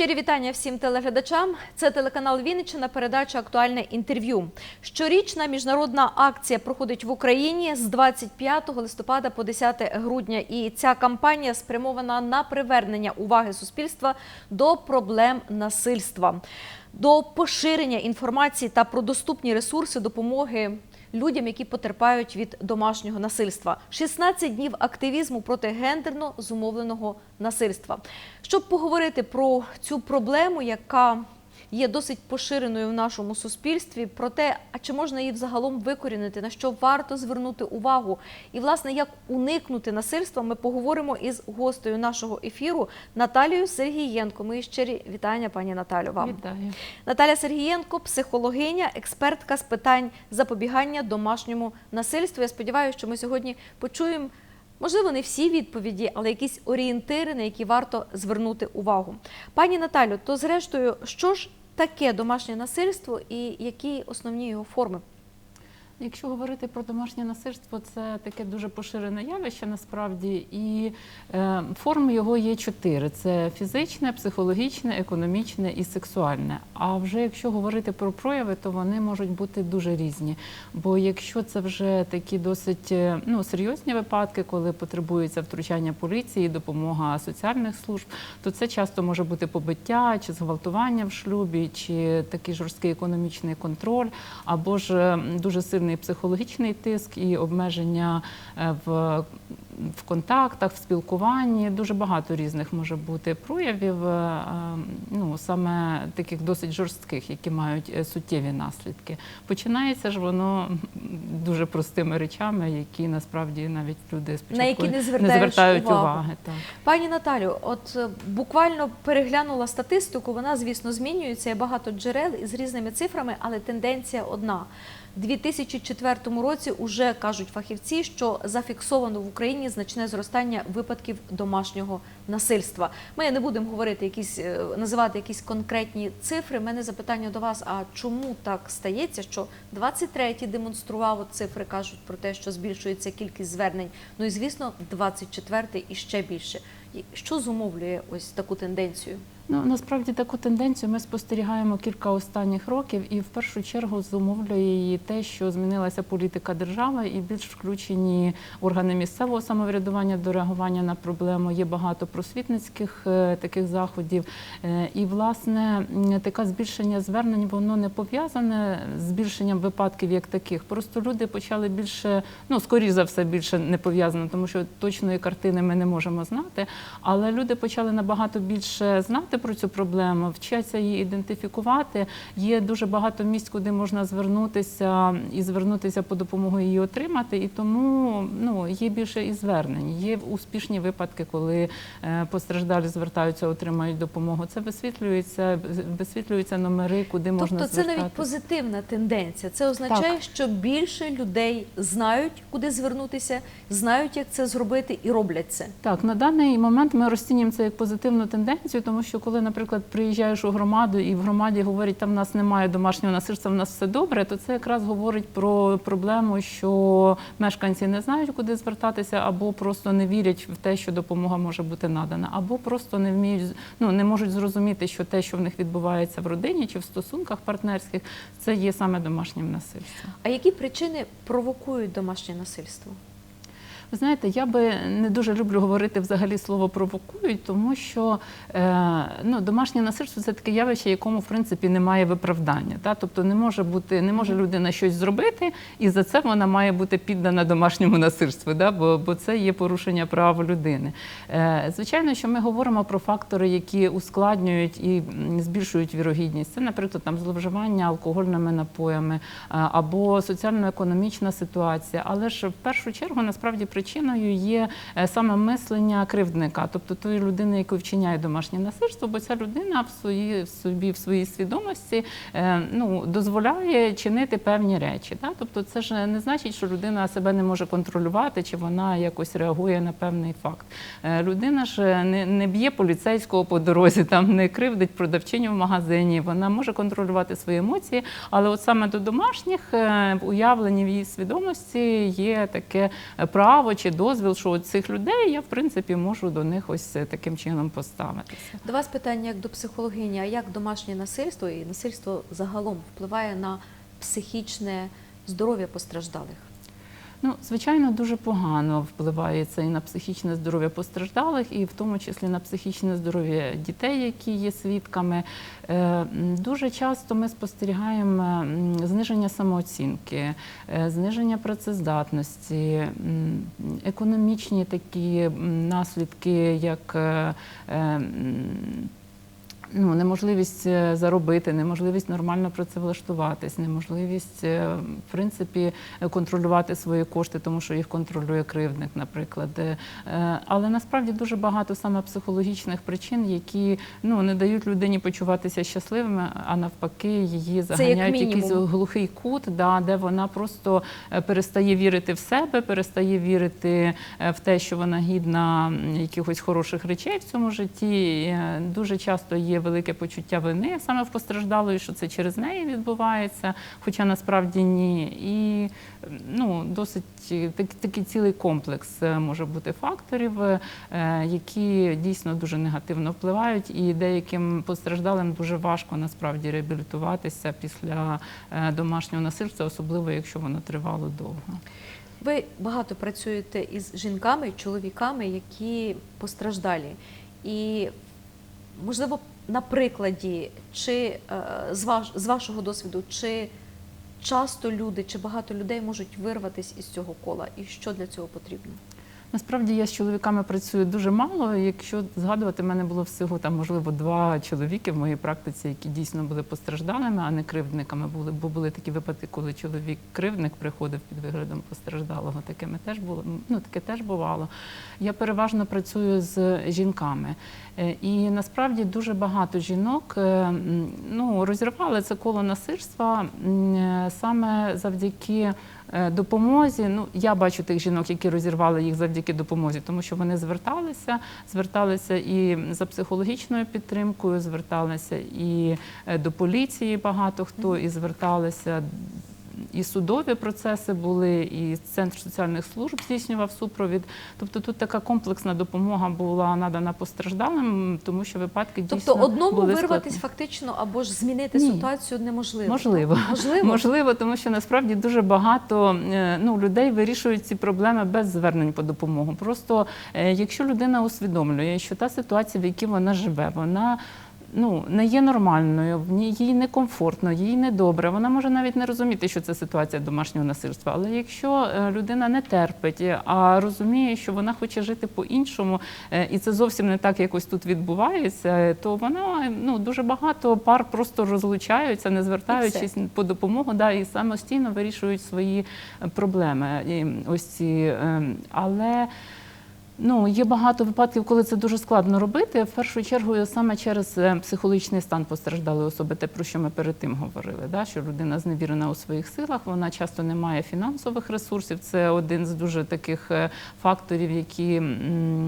Щирі вітання всім телеглядачам. Це телеканал Вінниччина, передача Актуальне інтерв'ю. Щорічна міжнародна акція проходить в Україні з 25 листопада по 10 грудня. І ця кампанія спрямована на привернення уваги суспільства до проблем насильства, до поширення інформації та про доступні ресурси допомоги людям, які потерпають від домашнього насильства. 16 днів активізму проти гендерно зумовленого насильства. Щоб поговорити про цю проблему, яка є досить поширеною в нашому суспільстві, про те, а чи можна її взагалом викорінити, на що варто звернути увагу, і власне як уникнути насильства, ми поговоримо із гостею нашого ефіру Наталією Сергієнко. Мої щирі вітання, пані Наталю. Вам Вітаю. Наталя Сергієнко, психологиня, експертка з питань запобігання домашньому насильству. Я сподіваюся, що ми сьогодні почуємо. Можливо, не всі відповіді, але якісь орієнтири, на які варто звернути увагу. Пані Наталю, то зрештою, що ж таке домашнє насильство і які основні його форми? Якщо говорити про домашнє насильство, це таке дуже поширене явище насправді, і е, форми його є чотири: це фізичне, психологічне, економічне і сексуальне. А вже якщо говорити про прояви, то вони можуть бути дуже різні. Бо якщо це вже такі досить е, ну, серйозні випадки, коли потребується втручання поліції, допомога соціальних служб, то це часто може бути побиття чи зґвалтування в шлюбі, чи такий жорсткий економічний контроль, або ж дуже сильний психологічний тиск і обмеження е, в. В контактах, в спілкуванні дуже багато різних може бути проявів, е, е, ну саме таких досить жорстких, які мають е, суттєві наслідки. Починається ж воно дуже простими речами, які насправді навіть люди спочатку На які не звертають звертають увагу. уваги. Так. Пані Наталю, от буквально переглянула статистику. Вона, звісно, змінюється. Є багато джерел із різними цифрами, але тенденція одна. У 2004 році уже кажуть фахівці, що зафіксовано в Україні значне зростання випадків домашнього насильства. Ми не будемо говорити якісь е, називати якісь конкретні цифри. У мене запитання до вас: а чому так стається, що 23-й демонстрував цифри, кажуть про те, що збільшується кількість звернень. Ну і звісно, 24-й і ще більше. Що зумовлює ось таку тенденцію? Ну насправді таку тенденцію ми спостерігаємо кілька останніх років, і в першу чергу зумовлює її те, що змінилася політика держави, і більш включені органи місцевого самоврядування до реагування на проблему. Є багато просвітницьких е, таких заходів. Е, І власне таке збільшення звернень воно не пов'язане з збільшенням випадків як таких. Просто люди почали більше, ну скоріш за все, більше не пов'язано, тому що точної картини ми не можемо знати. Але люди почали набагато більше знати про цю проблему, вчаться її ідентифікувати. Є дуже багато місць, куди можна звернутися і звернутися по допомогу її отримати. І тому ну є більше і звернень. Є успішні випадки, коли е, постраждалі звертаються, отримають допомогу. Це висвітлюється, висвітлюються номери, куди можна Тобто це навіть позитивна тенденція. Це означає, Так. що більше людей знають, куди звернутися, знають, як це зробити, і роблять це. Так, на даний момент ми розцінюємо це як позитивну тенденцію, тому що коли, наприклад, приїжджаєш у громаду і в громаді говорять, там в нас немає домашнього насильства, в нас все добре, то це якраз говорить про проблему, що мешканці не знають, куди звертатися, або просто не вірять в те, що допомога може бути надана, або просто не вміють ну не можуть зрозуміти, що те, що в них відбувається в родині чи в стосунках партнерських, це є саме домашнім насильством. А які причини провокують домашнє насильство? Ви знаєте, я би не дуже люблю говорити взагалі слово провокують, тому що е, ну, домашнє насильство це таке явище, якому в принципі немає виправдання. Та? Тобто не може бути, не може людина щось зробити, і за це вона має бути піддана домашньому насильству, да? бо, бо це є порушення прав людини. Е, звичайно, що ми говоримо про фактори, які ускладнюють і збільшують вірогідність. Це, наприклад, там зловживання алкогольними напоями або соціально-економічна ситуація. Але ж в першу чергу насправді причиною є е, саме мислення кривдника, тобто тої людини, яка вчиняє домашнє насильство, бо ця людина в своїй в собі в своїй свідомості е, ну дозволяє чинити певні речі. Да? Тобто, це ж не значить, що людина себе не може контролювати, чи вона якось реагує на певний факт. Е, Людина ж не, не б'є поліцейського по дорозі, там не кривдить продавчиню в магазині. Вона може контролювати свої емоції, але от саме до домашніх уявлень в її свідомості є таке право право чи дозвіл, що цих людей я в принципі можу до них ось е, таким чином поставитися. До вас питання як до психологині, а як домашнє насильство і насильство загалом впливає на психічне здоров'я постраждалих? Ну, звичайно, дуже погано впливає це і на психічне здоров'я постраждалих, і в тому числі на психічне здоров'я дітей, які є свідками. Е, Дуже часто ми спостерігаємо зниження самооцінки, е, зниження працездатності, економічні такі наслідки, як е, ну, неможливість е, заробити, неможливість нормально працевлаштуватись, неможливість, е, в принципі, контролювати свої кошти, тому що їх контролює кривдник, наприклад. Е, Але насправді дуже багато саме психологічних причин, які ну, не дають людині почуватися щасливими, а навпаки, її заганяють в якийсь глухий кут, да, де вона просто перестає вірити в себе, перестає вірити в те, що вона гідна якихось хороших речей в цьому житті. Дуже часто є велике почуття вини саме в постраждалої, що це через неї відбувається, хоча насправді ні. І ну, досить е, так- такий цілий комплекс е, може бути факторів, е, які дійсно дуже негативно впливають, і деяким постраждалим дуже важко насправді реабілітуватися після домашнього насильства, особливо якщо воно тривало довго. Ви багато працюєте із жінками чоловіками, які постраждалі. І, можливо, на прикладі, чи е, з, ваш, з вашого досвіду, чи часто люди, чи багато людей можуть вирватися із цього кола, і що для цього потрібно? Насправді я з чоловіками працюю дуже мало. Якщо згадувати, в мене було всього там, можливо, два чоловіки в моїй практиці, які дійсно були постраждалими, а не кривдниками. Були, бо були такі випадки, коли чоловік кривдник приходив під виглядом постраждалого. Такими теж було. Ну таке теж бувало. Я переважно працюю з жінками. Е, І насправді дуже багато жінок е, ну, розірвали це коло насильства е, саме завдяки допомозі. Ну, я бачу тих жінок, які розірвали їх завдяки допомозі, тому що вони зверталися, зверталися і за психологічною підтримкою, зверталися і е, до поліції багато хто, і зверталися. І судові процеси були, і центр соціальних служб здійснював супровід. Тобто тут така комплексна допомога була надана постраждалим, тому що випадки Тобто дійсно одному були вирватися фактично або ж змінити Ні. ситуацію неможливо. Можливо. Можливо? Можливо, тому що насправді дуже багато е, ну, людей вирішують ці проблеми без звернень по допомогу. Просто е, якщо людина усвідомлює, що та ситуація, в якій вона живе, вона. Ну, не є нормальною, в ній їй некомфортно, їй недобре. Вона може навіть не розуміти, що це ситуація домашнього насильства. Але якщо е, людина не терпить, а розуміє, що вона хоче жити по-іншому, е, і це зовсім не так якось тут відбувається, то вона ну дуже багато пар просто розлучаються, не звертаючись по допомогу, да, і самостійно вирішують свої е, проблеми. І ось ці, е, але. Ну, є багато випадків, коли це дуже складно робити. В першу чергу саме через е, психологічний стан постраждалої особи, те, про що ми перед тим говорили, да? що людина зневірена у своїх силах, вона часто не має фінансових ресурсів. Це один з дуже таких е, факторів, які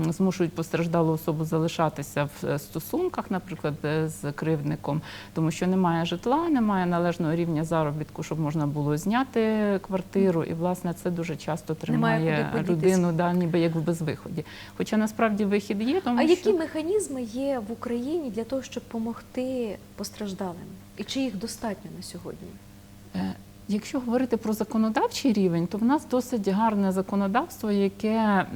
змушують постраждалу особу залишатися в е, стосунках, наприклад, з кривдником, тому що немає житла, немає належного рівня заробітку, щоб можна було зняти квартиру. І власне це дуже часто тримає людину, да, ніби як в безвиході. Хоча насправді вихід є, тому А що які механізми є в Україні для того, щоб допомогти постраждалим? І чи їх достатньо на сьогодні? Якщо говорити про законодавчий рівень, то в нас досить гарне законодавство, яке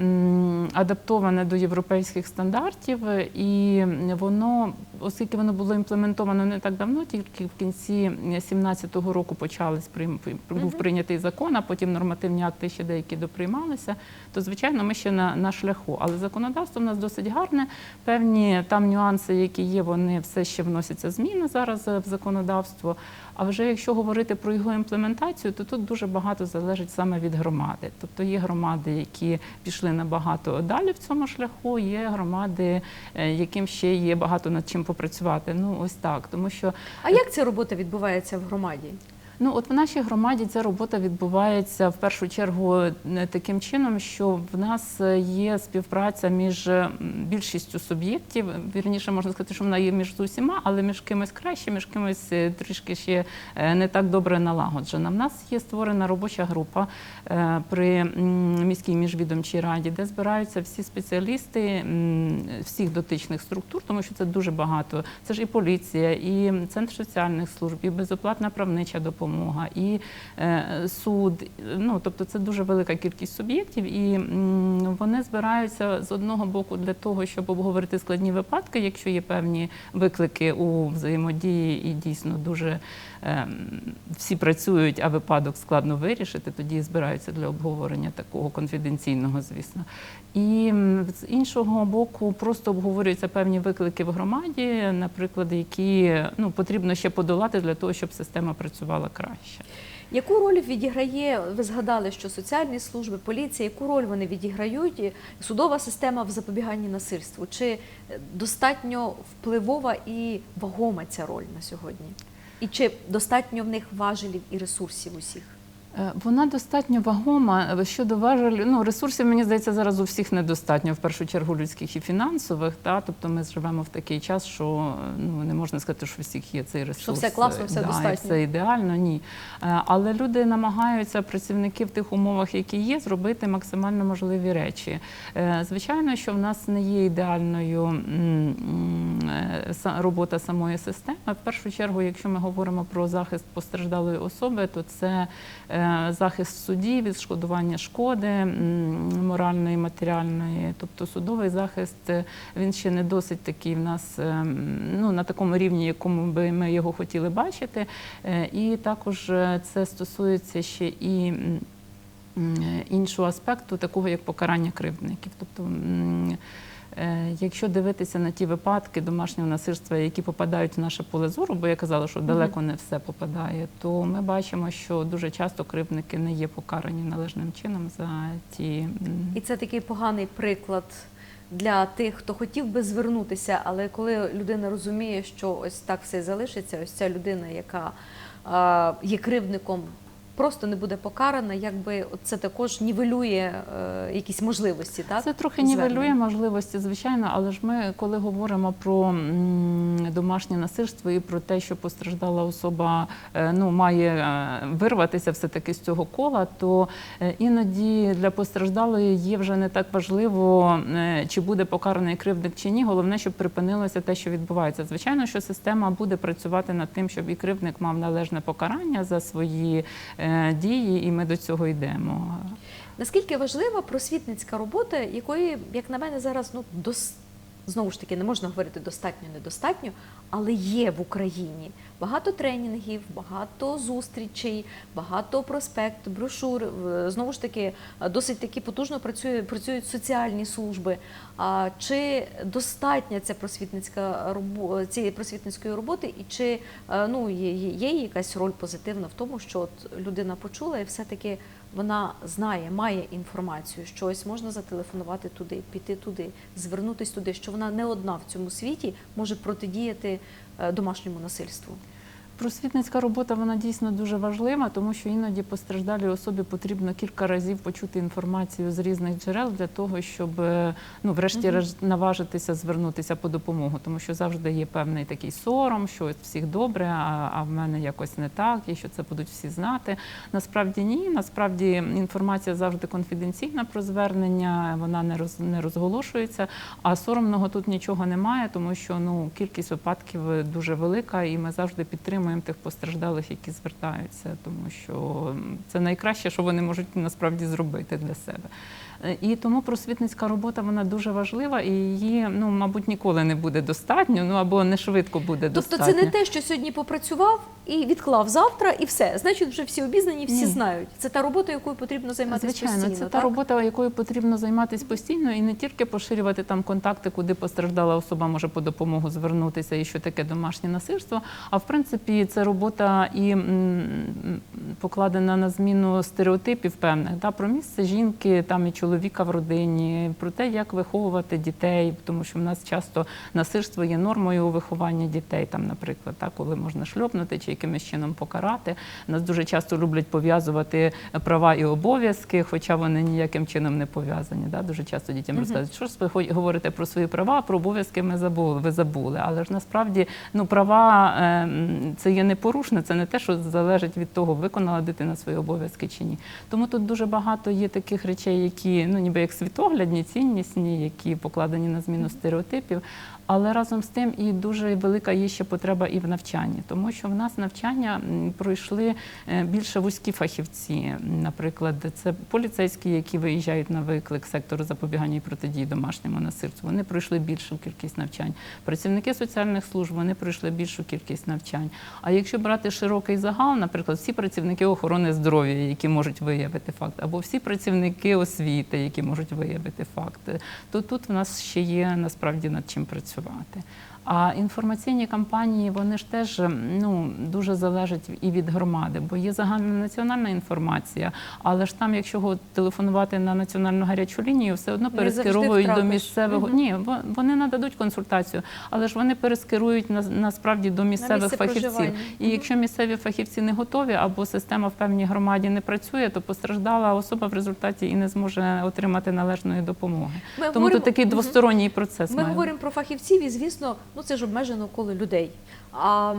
адаптоване до європейських стандартів, і воно, оскільки воно було імплементовано не так давно, тільки в кінці 2017 року почались був прийнятий закон, а потім нормативні акти ще деякі доприймалися, то звичайно ми ще на, на шляху. Але законодавство в нас досить гарне. Певні там нюанси, які є, вони все ще вносяться зміни зараз е, в законодавство. А вже якщо говорити про його імплементацію, то тут дуже багато залежить саме від громади. Тобто є громади, які пішли набагато далі в цьому шляху, є громади, е, яким ще є багато над чим попрацювати. Ну ось так, тому що А як ця робота відбувається в громаді? Ну, от в нашій громаді ця робота відбувається в першу чергу е, таким чином, що в нас е, є співпраця між більшістю суб'єктів. Вірніше можна сказати, що вона є між усіма, але між кимось краще, між кимось е, трішки ще не так добре налагоджена. В нас є створена робоча група при міській міжвідомчій раді, де збираються всі спеціалісти всіх дотичних структур, тому що це дуже багато. Це ж і поліція, і центр соціальних служб, і безоплатна правнича допомога, і е, суд. Ну тобто це дуже велика кількість суб'єктів, і вони збираються з одного боку для того, щоб обговорити складні випадки, якщо є певні виклики у взаємодії, і дійсно дуже всі працюють, а випадок складно вирішити, тоді збираються для обговорення такого конфіденційного, звісно. І з іншого боку, просто обговорюються певні виклики в громаді, наприклад, які ну потрібно ще подолати для того, щоб система працювала краще. Яку роль відіграє, ви згадали, що соціальні служби, поліція, яку роль вони відіграють, судова система в запобіганні насильству? Чи е, достатньо впливова і вагома ця роль на сьогодні? І чи достатньо в них важелів і ресурсів усіх? Е, Вона достатньо вагома щодо важель. Ну ресурсів мені здається зараз у всіх недостатньо, в першу чергу людських і фінансових. Та тобто ми живемо в такий час, що ну не можна сказати, що у всіх є цей ресурс. Що все класно, все да, і достатньо. все ідеально. Ні, Е, але люди намагаються працівники в тих умовах, які є, зробити максимально можливі речі. Е, Звичайно, що в нас не є ідеальною е, робота самої системи. В першу чергу, якщо ми говоримо про захист постраждалої особи, то це е, захист в суді, відшкодування шкоди моральної, матеріальної. Тобто судовий захист він ще не досить такий в нас е, ну, на такому рівні, якому би ми його хотіли бачити. Е, І також е, це стосується ще і. іншого аспекту, такого як покарання кривдників. Тобто, якщо дивитися на ті випадки домашнього насильства, які попадають в наше поле зору, бо я казала, що далеко не все попадає, то ми бачимо, що дуже часто кривдники не є покарані належним чином за ті. І це такий поганий приклад для тих, хто хотів би звернутися, але коли людина розуміє, що ось так все і залишиться, ось ця людина, яка е, є кривдником, просто не буде покарана, якби це також нівелює е, якісь можливості, так? Це трохи звернень. нівелює можливості, звичайно, але ж ми, коли говоримо про домашнє насильство і про те, що постраждала особа е, ну, має е, вирватися все-таки з цього кола, то іноді для постраждалої є вже не так важливо, чи буде покараний кривдник чи ні. Головне, щоб припинилося те, що відбувається. Звичайно, що система буде працювати над тим, щоб і кривдник мав належне покарання за свої дії, і ми до цього йдемо. Наскільки важлива просвітницька робота, якої, як на мене, зараз ну дос... знову ж таки не можна говорити достатньо, недостатньо, але є в Україні багато тренінгів, багато зустрічей, багато проспект, брошур. Знову ж таки, досить таки потужно працює, працюють соціальні служби. А чи достатня ця просвітницька робо... цієї просвітницької роботи, і чи е, ну є, є якась роль позитивна в тому, що от людина почула і все-таки вона знає, має інформацію, що ось можна зателефонувати туди, піти туди, звернутись туди, що вона не одна в цьому світі може протидіяти е, домашньому насильству. Просвітницька робота вона дійсно дуже важлива, тому що іноді постраждалій особі потрібно кілька разів почути інформацію з різних джерел для того, щоб е, ну, врешті-решт наважитися звернутися по допомогу, тому що завжди є певний такий сором, що всіх добре, а, а в мене якось не так, і що це будуть всі знати. Насправді ні. Насправді інформація завжди конфіденційна про звернення, вона не роз не розголошується. А соромного тут нічого немає, тому що ну кількість випадків дуже велика, і ми завжди підтримуємо тих постраждалих, які звертаються, тому що це найкраще, що вони можуть насправді зробити для себе. Е, І тому просвітницька робота вона дуже важлива, і її ну мабуть ніколи не буде достатньо, ну або не швидко буде Тобто достатньо. це не те, що сьогодні попрацював і відклав завтра, і все. Значить, вже всі обізнані, всі Ні. знають. Це та робота, якою потрібно займатися Звичайно, постійно. це та робота, якою потрібно займатися постійно, і не тільки поширювати там контакти, куди постраждала особа може по допомогу звернутися, і що таке домашнє насильство. А в принципі, це робота і покладена на зміну стереотипів певних та про місце жінки, там і чоловіка в родині, про те, як виховувати дітей, тому що в нас часто насильство є нормою у вихованні дітей, там, наприклад, та, коли можна шльопнути чи якимось чином покарати. Нас дуже часто люблять пов'язувати права і обов'язки, хоча вони ніяким чином не пов'язані. Да? Дуже часто дітям розказують, що ж ви говорите про свої права, про обов'язки ми забули. Ви забули. Але ж насправді ну права е, це є непорушне, це не те, що залежить від того, виконала дитина свої обов'язки чи ні. Тому тут дуже багато є таких речей, які ну ніби як світоглядні, ціннісні, які покладені на зміну стереотипів. Але разом з тим і дуже велика є ще потреба і в навчанні, тому що в нас навчання пройшли е, більше вузькі фахівці. Наприклад, це поліцейські, які виїжджають на виклик сектору запобігання і протидії домашньому насильству. Вони пройшли більшу кількість навчань. Працівники соціальних служб вони пройшли більшу кількість навчань. А якщо брати широкий загал, наприклад, всі працівники охорони здоров'я, які можуть виявити факт, або всі працівники освіти, які можуть виявити факт, то тут в нас ще є насправді над чим працювати працювати. А інформаційні кампанії вони ж теж ну дуже залежать і від громади, бо є загальнонаціональна інформація, але ж там, якщо телефонувати на національну гарячу лінію, все одно перескеровують до місцевого. Мгм. Ні, во- вони нададуть консультацію, але ж вони перескерують на насправді до місцевих місце фахівців. проживання. І Мгм. якщо місцеві фахівці не готові або система в певній громаді не працює, то постраждала особа в результаті і не зможе отримати належної допомоги. Ми Тому говоримо- тут такий двосторонній процес. Ми має говоримо про фахівців, і звісно, ну це ж обмежено коло людей. А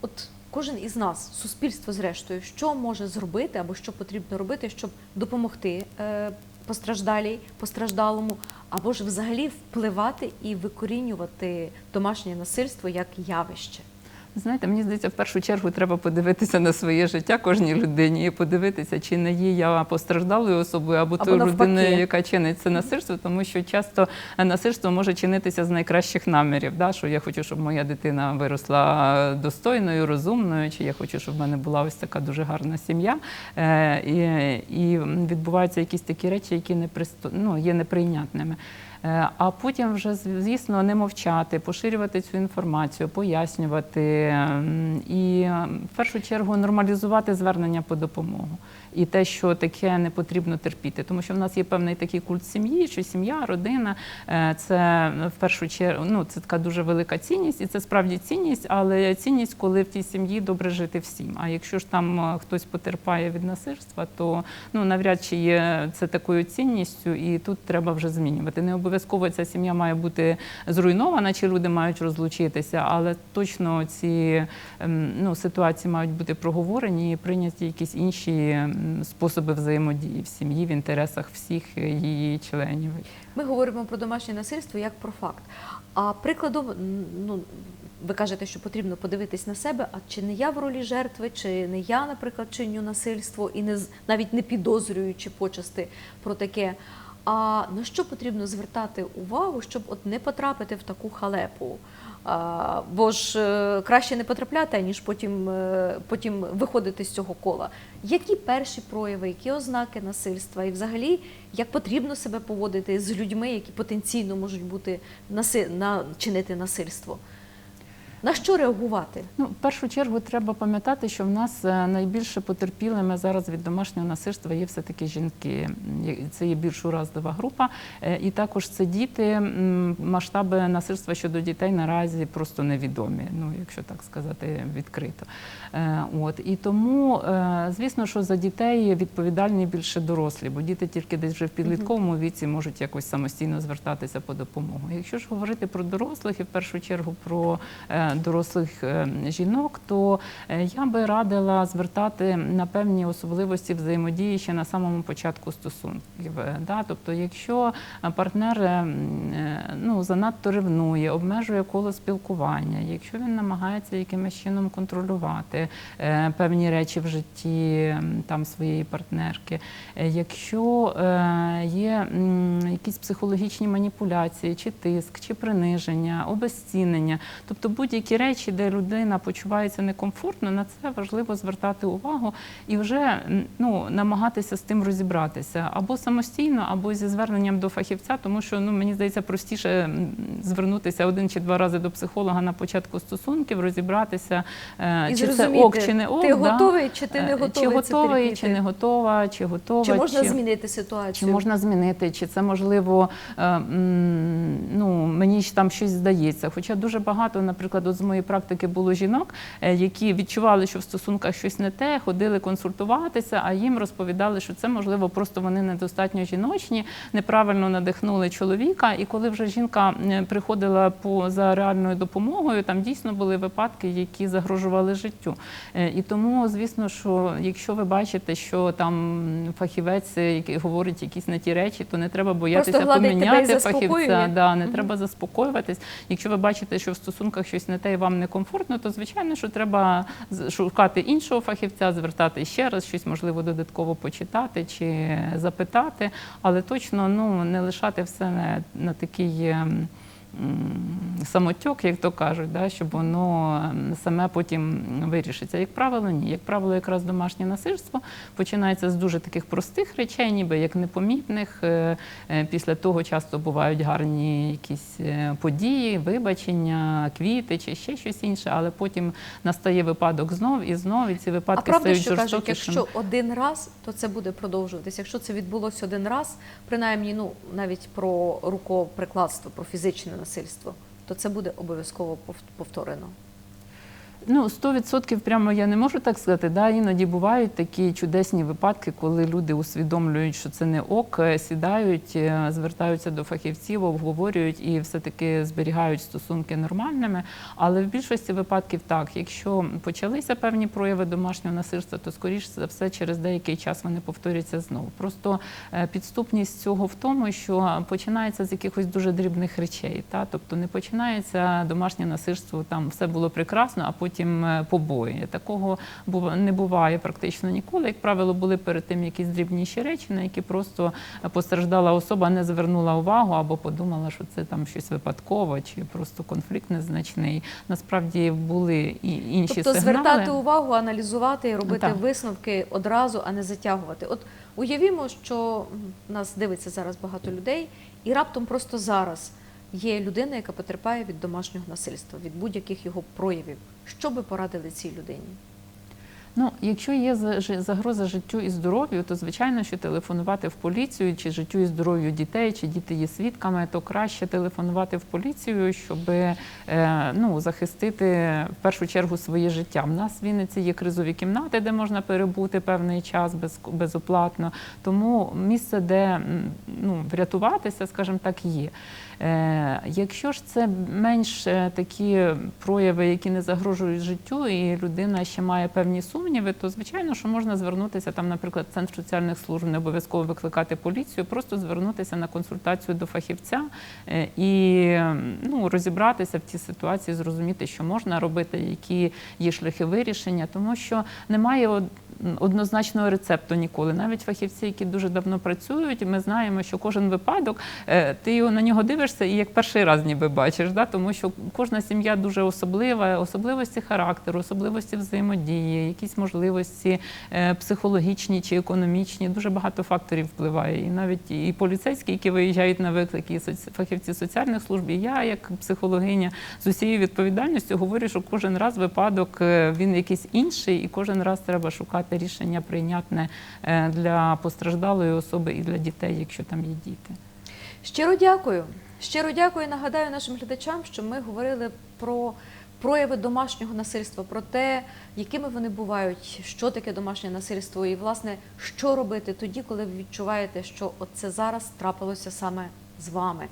от кожен із нас, суспільство зрештою, що може зробити або що потрібно робити, щоб допомогти е, постраждалій, постраждалому, або ж взагалі впливати і викорінювати домашнє насильство як явище. Знаєте, мені здається, в першу чергу треба подивитися на своє життя кожній людині і подивитися, чи не є я постраждалою особою або, Або тою людиною, яка чинить це насильство, тому що часто насильство може чинитися з найкращих намірів. Да? Що я хочу, щоб моя дитина виросла достойною, розумною, чи я хочу, щоб в мене була ось така дуже гарна сім'я. Е, і, і відбуваються якісь такі речі, які не присто... ну, є неприйнятними. Е, А потім вже звісно не мовчати, поширювати цю інформацію, пояснювати і в першу чергу нормалізувати звернення по допомогу. І те, що таке не потрібно терпіти, тому що в нас є певний такий культ сім'ї, що сім'я, родина е, це в першу чергу ну, це така дуже велика цінність, і це справді цінність, але цінність, коли в тій сім'ї добре жити всім. А якщо ж там е, хтось потерпає від насильства, то ну навряд чи є це такою цінністю, і тут треба вже змінювати. Не обов'язково ця сім'я має бути зруйнована, чи люди мають розлучитися, але точно ці ем, ну, ситуації мають бути проговорені і прийняті якісь інші м, способи взаємодії в сім'ї в інтересах всіх її членів. Ми говоримо про домашнє насильство як про факт. А прикладом, ну ви кажете, що потрібно подивитись на себе, а чи не я в ролі жертви, чи не я, наприклад, чиню насильство і не навіть не підозрюючи почасти про таке. А на що потрібно звертати увагу, щоб от не потрапити в таку халепу? А, бо ж е, краще не потрапляти, ніж потім, е, потім виходити з цього кола. Які перші прояви, які ознаки насильства, і взагалі як потрібно себе поводити з людьми, які потенційно можуть бути наси... на... чинити насильство? На що реагувати? Ну, в першу чергу треба пам'ятати, що в нас е, найбільше потерпілими зараз від домашнього насильства є все-таки жінки. Це є більш уразлива група. Е, І також це діти. Масштаби насильства щодо дітей наразі просто невідомі, ну якщо так сказати відкрито. Е, От і тому, звісно, що за дітей відповідальні більше дорослі, бо діти тільки десь вже в підлітковому віці можуть якось самостійно звертатися по допомогу. Якщо ж говорити про дорослих і в першу чергу про дорослих е, жінок, то е, я би радила звертати на певні особливості взаємодії ще на самому початку стосунків. Е? Тобто, якщо партнер ну, занадто ревнує, обмежує коло спілкування, якщо він намагається якимось чином контролювати певні речі в житті там своєї партнерки, якщо є якісь психологічні маніпуляції, чи тиск, чи приниження, обезцінення, тобто будь-які речі, де людина почувається некомфортно, на це важливо звертати увагу і вже ну, намагатися з тим розібратися або самостійно, або зі зверненням до фахівця, тому що ну мені здається простіше звернутися один чи два рази до психолога на початку стосунків, розібратися, е, І чи це ок, чи не ок. ти готовий, чи ти не Е, готовий чи готовий, чи не готова, чи готова, Чи можна змінити ситуацію? чи можна змінити, чи це можливо, е, ну мені ж там щось здається. Хоча дуже багато, наприклад, багато з моєї практики було жінок, е, які відчували, що в стосунках щось не те, ходили консультуватися, а їм розповідали, що це можливо просто вони недостатньо жіночні, неправильно надихнули чоловіка. І коли вже жінка приходила по за реальною допомогою, там дійсно були випадки, які загрожували життю. Е, І тому, звісно, що якщо ви бачите, що там фахівець, е, який говорить якісь не ті речі, то не треба боятися гладить тебе і поміняти фахівця. Да, не Мгм. треба заспокоюватись. Якщо ви бачите, що в стосунках щось не те і вам некомфортно, то звичайно, що треба шукати іншого фахівця, звертати ще раз, щось можливо додатково почитати чи запитати, але точно ну не лишати все на, такий. ем, Самотьок, як то кажуть, да, щоб воно саме потім вирішиться. Як правило, ні. Як правило, якраз домашнє насильство починається з дуже таких простих речей, ніби як непомітних. Е, е, Після того часто бувають гарні якісь е, події, вибачення, квіти чи ще щось інше, але потім настає випадок знов і знов, і ці А випадки правда, стають що кажуть, якщо один раз, то це буде продовжуватися. Якщо це відбулося один раз, принаймні, ну навіть про рукоприкладство, про фізичне насильство, то це буде обов'язково пов- повторено. Ну, 100% прямо я не можу так сказати. Да, іноді бувають такі чудесні випадки, коли люди усвідомлюють, що це не ок, е, сідають, е, звертаються до фахівців, обговорюють і все-таки зберігають стосунки нормальними. Але в більшості випадків так, якщо почалися певні прояви домашнього насильства, то скоріш за все через деякий час вони повторяться знову. Просто е, підступність цього в тому, що починається з якихось дуже дрібних речей. Та? Тобто не починається домашнє насильство, там все було прекрасно, а потім е, побої. Такого не буває практично ніколи. Як правило, були перед тим якісь дрібніші речі, на які просто постраждала особа не звернула увагу або подумала, що це там щось випадкове чи просто конфлікт незначний. Насправді були і інші тобто сигнали. звертати увагу, аналізувати і робити Так. висновки одразу, а не затягувати. От уявімо, що нас дивиться зараз багато людей, і раптом просто зараз є людина, яка потерпає від домашнього насильства, від будь-яких його проявів. Що би порадили цій людині? Ну, якщо є загроза життю і здоров'ю, то звичайно, що телефонувати в поліцію чи життю і здоров'ю дітей, чи діти є свідками, то краще телефонувати в поліцію, щоб е, ну, захистити в першу чергу своє життя. У нас в Вінниці є кризові кімнати, де можна перебути певний час без, безоплатно. Тому місце, де ну, врятуватися, скажімо так, є. Е, Якщо ж це менш е, такі прояви, які не загрожують життю, і людина ще має певні сумніви, то звичайно, що можна звернутися там, наприклад, в центр соціальних служб, не обов'язково викликати поліцію, просто звернутися на консультацію до фахівця е, і ну, розібратися в цій ситуації, зрозуміти, що можна робити, які є шляхи вирішення, тому що немає однозначного рецепту ніколи. Навіть фахівці, які дуже давно працюють, ми знаємо, що кожен випадок е, ти його на нього дивишся і як перший раз ніби бачиш, да? тому що кожна сім'я дуже особлива, особливості характеру, особливості взаємодії, якісь можливості е, психологічні чи економічні. Дуже багато факторів впливає. І навіть і поліцейські, які виїжджають на виклики, і фахівці соціальних служб, і я, як психологиня, з усією відповідальністю говорю, що кожен раз випадок е, він якийсь інший, і кожен раз треба шукати рішення прийнятне е, для постраждалої особи і для дітей, якщо там є діти. Щиро дякую. Щиро дякую. Нагадаю нашим глядачам, що ми говорили про прояви домашнього насильства, про те, якими вони бувають, що таке домашнє насильство, і власне що робити тоді, коли ви відчуваєте, що це зараз трапилося саме з вами.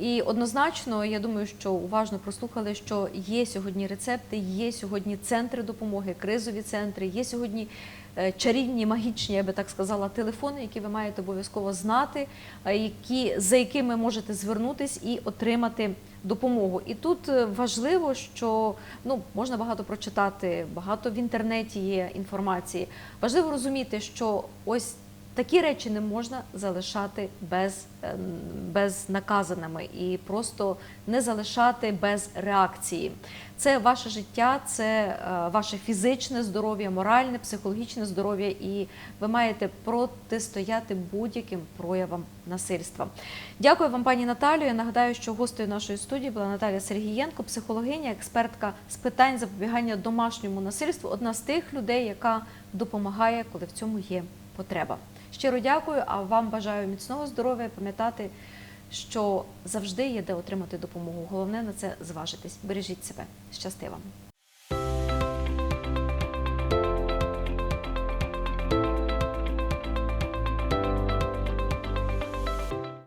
І однозначно, я думаю, що уважно прослухали, що є сьогодні рецепти, є сьогодні центри допомоги, кризові центри, є сьогодні е, чарівні, магічні, я би так сказала, телефони, які ви маєте обов'язково знати, е, які, за якими можете звернутись і отримати допомогу. І тут е, важливо, що ну, можна багато прочитати, багато в інтернеті є інформації. Важливо розуміти, що ось такі речі не можна залишати без, е, безнаказаними і просто не залишати без реакції. Це ваше життя, це е, ваше фізичне здоров'я, моральне, психологічне здоров'я, і ви маєте протистояти будь-яким проявам насильства. Дякую вам, пані Наталію. Я нагадаю, що гостею нашої студії була Наталія Сергієнко, психологиня, експертка з питань запобігання домашньому насильству. Одна з тих людей, яка допомагає, коли в цьому є потреба. Щиро дякую, а вам бажаю міцного здоров'я, пам'ятати, що завжди є де отримати допомогу. Головне на це зважитись. Бережіть себе. Щасти вам!